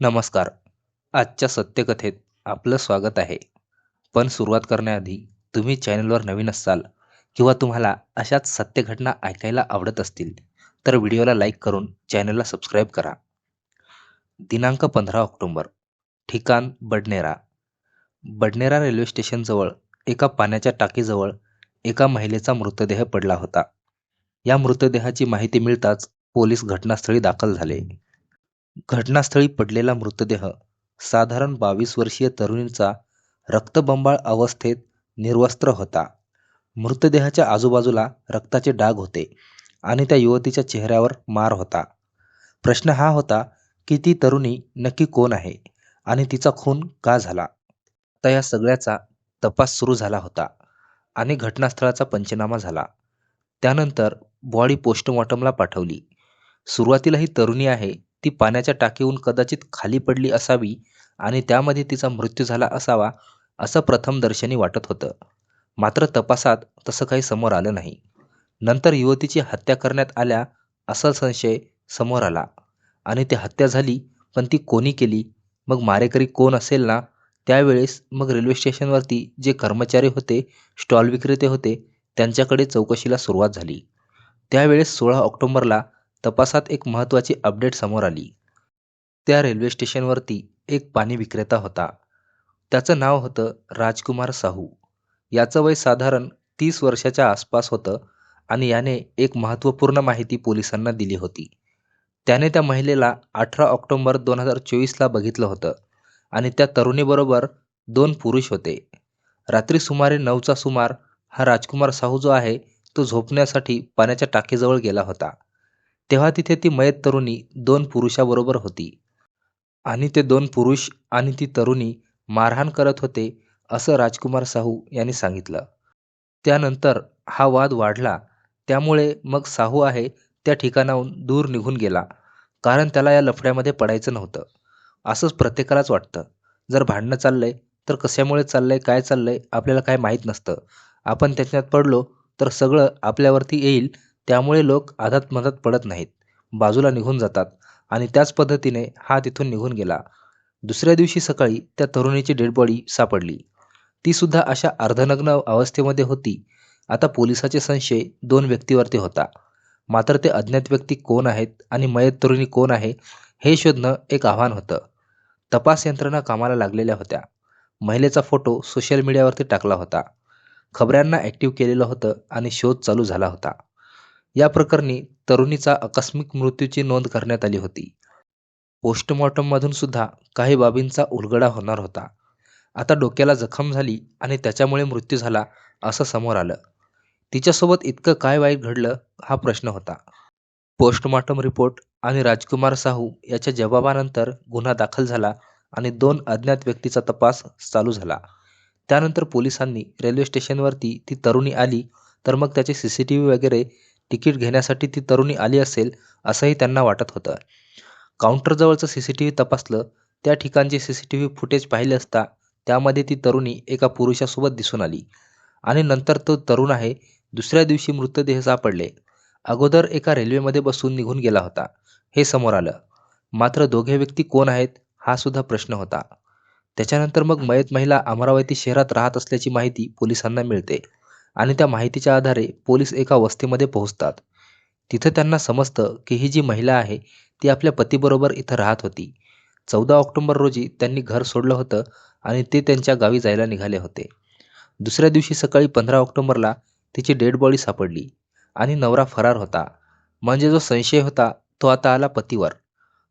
नमस्कार. आजच्या सत्यकथेत आपलं स्वागत आहे. पण सुरुवात करण्याआधी तुम्ही चॅनलवर नवीन असाल किंवा तुम्हाला अशाच सत्य घटना ऐकायला आवडत असतील तर व्हिडिओला लाईक करून चॅनलला सबस्क्राईब करा. दिनांक पंधरा ऑक्टोंबर ठिकाण बडनेरा. बडनेरा रेल्वे स्टेशनजवळ एका पाण्याच्या टाकीजवळ एका महिलेचा मृतदेह पडला होता. या मृतदेहाची माहिती मिळताच पोलीस घटनास्थळी दाखल झाले. घटनास्थळी पडलेला मृतदेह साधारण बावीस वर्षीय तरुणीचा रक्तबंबाळ अवस्थेत निर्वस्त्र होता. मृतदेहाच्या आजूबाजूला रक्ताचे डाग होते आणि त्या युवतीच्या चेहऱ्यावर मार होता. प्रश्न हा होता की ती तरुणी नक्की कोण आहे आणि तिचा खून का झाला? आता या सगळ्याचा तपास सुरू झाला होता आणि घटनास्थळाचा पंचनामा झाला. त्यानंतर बॉडी पोस्टमॉर्टमला पाठवली. सुरुवातीला ही तरुणी आहे ती पाण्याच्या टाकीहून कदाचित खाली पडली असावी आणि त्यामध्ये तिचा मृत्यू झाला असावा असं प्रथम दर्शनी वाटत होतं. मात्र तपासात तसं काही समोर आलं नाही. नंतर युवतीची हत्या करण्यात आल्या असा संशय समोर आला. आणि ती हत्या झाली पण ती कोणी केली? मग मारेकरी कोण असेल ना? त्यावेळेस मग रेल्वे स्टेशनवरती जे कर्मचारी होते स्टॉल विक्रेते होते त्यांच्याकडे चौकशीला सुरुवात झाली. त्यावेळेस सोळा ऑक्टोंबरला तपासात एक महत्त्वाची अपडेट समोर आली. त्या रेल्वे स्टेशनवरती एक पाणी विक्रेता होता. त्याचं नाव होतं राजकुमार साहू. याचं वय साधारण तीस वर्षाच्या आसपास होतं आणि याने एक महत्त्वपूर्ण माहिती पोलिसांना दिली होती. त्याने त्या महिलेला अठरा ऑक्टोंबर दोन हजार चोवीसला बघितलं होतं आणि त्या तरुणीबरोबर दोन पुरुष होते. रात्री सुमारे नऊचा सुमार हा राजकुमार साहू जो आहे तो झोपण्यासाठी पाण्याच्या टाकीजवळ गेला होता. तेव्हा तिथे ती मयत तरुणी दोन पुरुषाबरोबर होती. आणि ते दोन पुरुष आणि ती तरुणी मारहाण करत होते असं राजकुमार साहू यांनी सांगितलं. त्यानंतर हा वाद वाढला. त्यामुळे मग साहू आहे त्या ठिकाणाहून दूर निघून गेला कारण त्याला या लफड्यामध्ये पडायचं नव्हतं. असंच प्रत्येकालाच वाटतं. जर भांडणं चाललंय तर कशामुळे चाललंय काय चाललंय आपल्याला काय माहीत नसतं. आपण त्याच्यात पडलो तर सगळं आपल्यावरती येईल त्यामुळे लोक आधात मधात पडत नाहीत. बाजूला निघून जातात आणि त्याच पद्धतीने हा तिथून निघून गेला. दुसऱ्या दिवशी सकाळी त्या तरुणीची डेड बॉडी सापडली. ती सुद्धा अशा अर्धनग्न अवस्थेमध्ये होती. आता पोलिसाचे संशय दोन व्यक्तीवरती होता. मात्र ते अज्ञात व्यक्ती कोण आहेत आणि मयत तरुणी कोण आहे हे शोधणं एक आव्हान होतं. तपास यंत्रणा कामाला लागलेल्या होत्या. महिलेचा फोटो सोशल मीडियावरती टाकला होता. खबऱ्यांना ॲक्टिव्ह केलेलं होतं आणि शोध चालू झाला होता. या प्रकरणी तरुणीचा आकस्मिक मृत्यूची नोंद करण्यात आली होती. पोस्टमॉर्टममधून सुद्धा काही बाबींचा उलगडा होणार होता. आता डोक्याला जखम झाली आणि त्याच्यामुळे मृत्यू झाला असं समोर आलं. तिच्यासोबत इतकं काय वाईट घडलं हा प्रश्न होता. पोस्टमॉर्टम रिपोर्ट आणि राजकुमार साहू याच्या जबाबानंतर गुन्हा दाखल झाला आणि दोन अज्ञात व्यक्तीचा तपास चालू झाला. त्यानंतर पोलिसांनी रेल्वे स्टेशनवरती ती तरुणी आली तर मग त्याचे सी सी टी व्ही वगैरे तिकीट घेण्यासाठी ती तरुणी आली असेल असंही त्यांना वाटत होतं. काउंटरजवळचं सी सी टी व्ही तपासलं. त्या ठिकाणचे C C T V footage पाहिले असता त्यामध्ये ती तरुणी एका पुरुषासोबत दिसून आली. आणि नंतर तो तरुण आहे दुसऱ्या दिवशी मृतदेह सापडले. अगोदर एका रेल्वेमध्ये बसून निघून गेला होता. हे समोर आलं. मात्र दोघे व्यक्ती कोण आहेत हा सुद्धा प्रश्न होता. त्याच्यानंतर मग मयत महिला अमरावती शहरात राहत असल्याची माहिती पोलिसांना मिळते. आणि त्या माहितीच्या आधारे पोलीस एका वस्तीमध्ये पोहोचतात. तिथं त्यांना समजतं की ही जी महिला आहे ती आपल्या पतीबरोबर इथं राहत होती. चौदा ऑक्टोंबर रोजी त्यांनी घर सोडलं होतं आणि ते त्यांच्या गावी जायला निघाले होते. दुसऱ्या दिवशी सकाळी पंधरा ऑक्टोंबरला तिची डेड बॉडी सापडली आणि नवरा फरार होता. म्हणजे जो संशय होता तो आता आला पतीवर.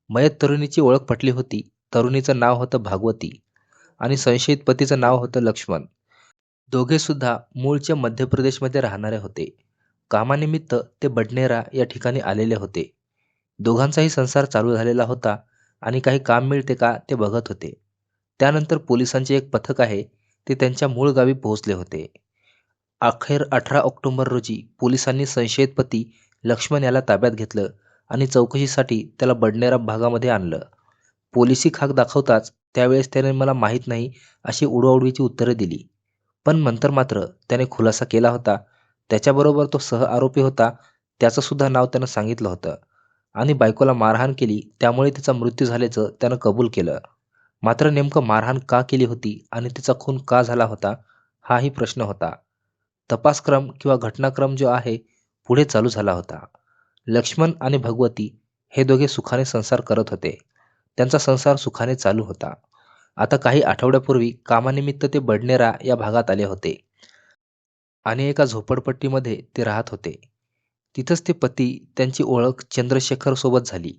मयत तरुणीची ओळख पटली होती. तरुणीचं नाव होतं भागवती आणि संशयित पतीचं नाव होतं लक्ष्मण. दोघेसुद्धा मूळचे मध्य प्रदेशमध्ये राहणारे होते. कामानिमित्त ते बडनेरा या ठिकाणी आलेले होते. दोघांचाही संसार चालू झालेला होता आणि काही काम मिळते का ते बघत होते. त्यानंतर पोलिसांचे एक पथक आहे ते त्यांच्या मूळ गावी पोहोचले होते. अखेर अठरा ऑक्टोंबर रोजी पोलिसांनी संशयित पती लक्ष्मण याला ताब्यात घेतलं आणि चौकशीसाठी त्याला बडनेरा भागामध्ये आणलं. पोलिसी खाक दाखवताच त्यावेळेस त्याने मला माहीत नाही अशी उडवाउडवीची उत्तरे दिली. पण नंतर मात्र त्याने खुलासा केला होता. त्याच्याबरोबर तो सह आरोपी होता त्याचं सुद्धा नाव त्यानं सांगितलं होतं. आणि बायकोला मारहाण केली त्यामुळे तिचा मृत्यू झाल्याचं त्यानं कबूल केलं. मात्र नेमकं मारहाण का केली होती आणि तिचा खून का झाला होता हाही प्रश्न होता. तपासक्रम किंवा घटनाक्रम जो आहे पुढे चालू झाला होता. लक्ष्मण आणि भगवती हे दोघे सुखाने संसार करत होते. त्यांचा संसार सुखाने चालू होता. आता काही आठवड्यापूर्वी कामानिमित्त ते बडनेरा या भागात आले होते. आणि एका झोपडपट्टीमध्ये ते राहत होते. तिथंच ते पती त्यांची ओळख चंद्रशेखर सोबत झाली.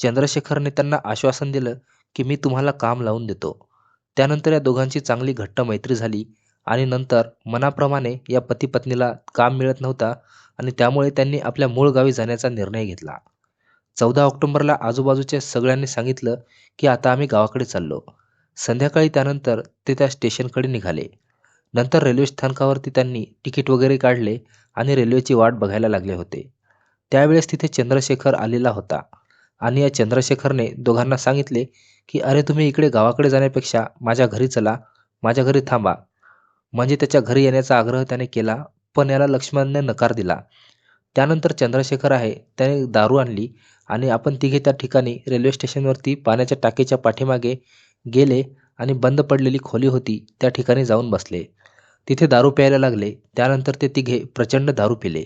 चंद्रशेखरने त्यांना आश्वासन दिलं की मी तुम्हाला काम लावून देतो. त्यानंतर या दोघांची चांगली घट्ट मैत्री झाली आणि नंतर मनाप्रमाणे या पती पत्नीला काम मिळत नव्हता आणि त्यामुळे त्यांनी आपल्या मूळ गावी जाण्याचा निर्णय घेतला. चौदा ऑक्टोंबरला आजूबाजूच्या सगळ्यांनी सांगितलं की आता आम्ही गावाकडे चाललो. संध्याकाळी त्यानंतर ते त्या स्टेशनकडे निघाले. नंतर रेल्वे स्थानकावरती त्यांनी तिकीट वगैरे काढले आणि रेल्वेची वाट बघायला लागले होते. त्यावेळेस तिथे चंद्रशेखर आलेला होता आणि या चंद्रशेखरने दोघांना सांगितले की अरे तुम्ही इकडे गावाकडे जाण्यापेक्षा माझ्या घरी चला माझ्या घरी थांबा. म्हणजे त्याच्या घरी येण्याचा आग्रह त्याने केला पण याला लक्ष्मणने नकार दिला. त्यानंतर चंद्रशेखर आहे त्याने दारू आणली आणि आपण तिघे त्या ठिकाणी रेल्वे स्टेशनवरती पाण्याच्या टाकीच्या पाठीमागे गेले आणि बंद पडलेली खोली होती त्या ठिकाणी जाऊन बसले. तिथे दारू प्यायला लागले त्यानंतर ते तिघे प्रचंड दारू पिले.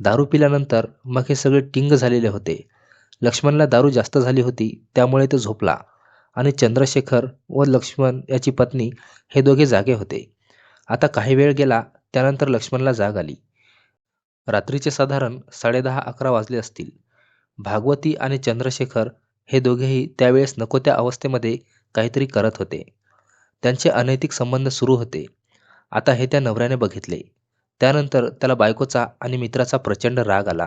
दारू पिल्यानंतर मग हे सगळे टिंग झालेले होते. लक्ष्मणला दारू जास्त झाली होती त्यामुळे तो झोपला. आणि चंद्रशेखर व लक्ष्मण याची पत्नी हे दोघे जागे होते. आता काही वेळ गेला त्यानंतर लक्ष्मणला जाग आली. रात्रीचे साधारण साडेदहा अकरा वाजले असतील. भागवती आणि चंद्रशेखर हे दोघेही त्यावेळेस नको त्या अवस्थेमध्ये काहीतरी करत होते. त्यांचे अनैतिक संबंध सुरू होते. आता हे त्या नवऱ्याने बघितले. त्यानंतर त्याला बायकोचा आणि मित्राचा प्रचंड राग आला.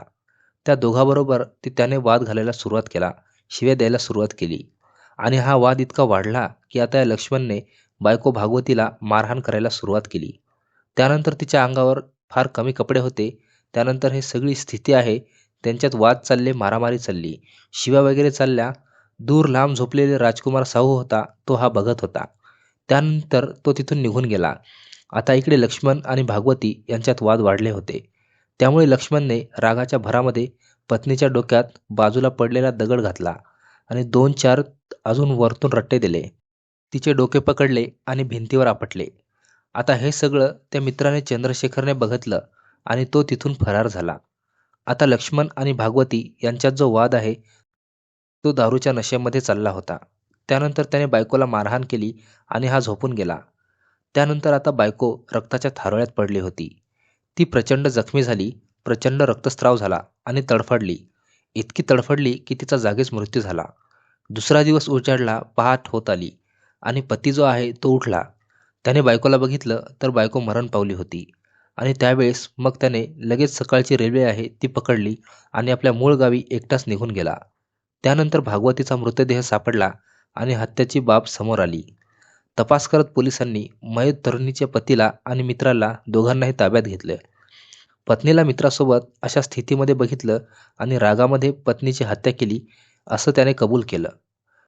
त्या दोघाबरोबर ती त्याने वाद घालायला सुरुवात केला शिव्या द्यायला सुरुवात केली. आणि हा वाद इतका वाढला की आता या लक्ष्मणने बायको भागवतीला मारहाण करायला सुरुवात केली. त्यानंतर तिच्या अंगावर फार कमी कपडे होते. त्यानंतर हे सगळी स्थिती आहे त्यांच्यात वाद चालले मारामारी चालली. शिव्या वगैरे चालल्या. दूर लांब झोपलेले राजकुमार साहू होता तो हा बघत होता. त्यानंतर तो तिथून निघून गेला. आता इकडे लक्ष्मण आणि भागवती यांच्यात वाद वाढले होते. त्यामुळे लक्ष्मणने रागाच्या भरामध्ये पत्नीच्या डोक्यात बाजूला पडलेला दगड घातला आणि दोन चार अजून वरतून रट्टे दिले. तिचे डोके पकडले आणि भिंतीवर आपटले. आता हे सगळं त्या मित्राने चंद्रशेखरने बघितलं आणि तो तिथून फरार झाला. आता लक्ष्मण आणि भागवती यांच्यात जो वाद आहे तो दारूच्या नशेमध्ये चालला होता. त्यानंतर त्याने बायकोला मारहाण केली आणि हा झोपून गेला. त्यानंतर आता बायको रक्ताच्या थारोळ्यात पडली होती. ती प्रचंड जखमी झाली प्रचंड रक्तस्राव झाला आणि तडफडली. इतकी तडफडली की तिचा जागीच मृत्यू झाला. दुसरा दिवस उजाडला पहाट होत आली आणि पती जो आहे तो उठला. त्याने बायकोला बघितलं तर बायको मरण पावली होती. आणि त्यावेळेस मग त्याने लगेच सकाळची रेल्वे आहे ती पकडली आणि आपल्या मूळ गावी एकटाच निघून गेला. त्यानंतर भागवतीचा मृतदेह सापडला आणि हत्याची बाब समोर आली. तपास करत पोलिसांनी मयत तरुणीच्या पतीला आणि मित्राला दोघांनाही ताब्यात घेतले. पत्नीला मित्रासोबत अशा स्थितीमध्ये बघितलं आणि रागामध्ये पत्नीची हत्या केली असं त्याने कबूल केलं.